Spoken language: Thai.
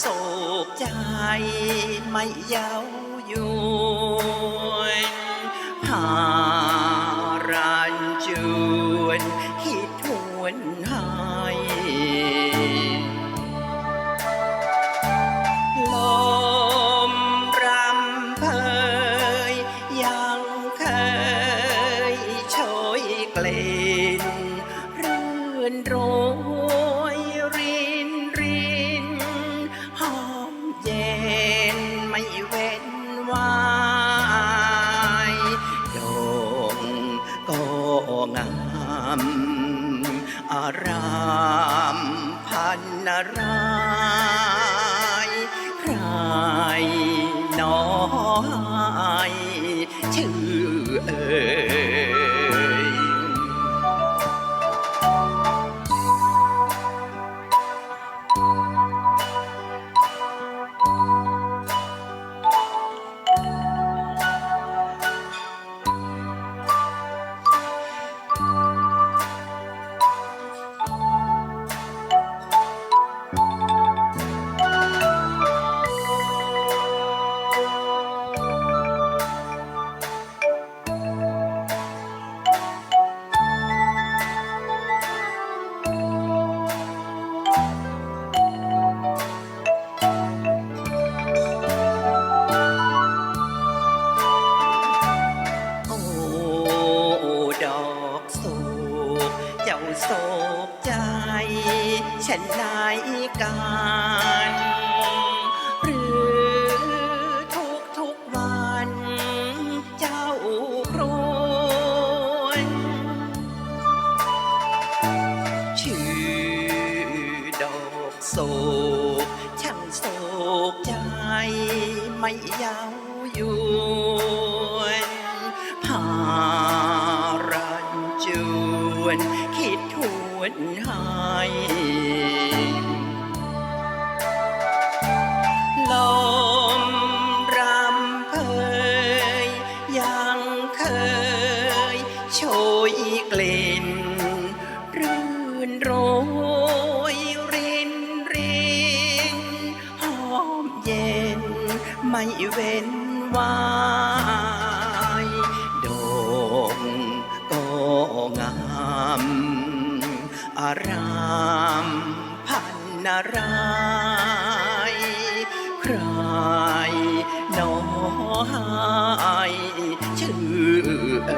โศกใจไม่เย้ายวนหารันจวน งามอารามพันนารายใครน้อยชื่อเอ่ย ใจฉันนายการหรือทุกทุกวัน เจ้าครวนชื่อดอกโศกช่างโศกใจไม่เย้ายวน วนให้ลมรำเพยยังเคยโชยกลิ่นรื่นโรยรินรินหอมเย็นไม่เว้นวายดงก็งาม อารามพันนารายครายน้อยชื่อเอ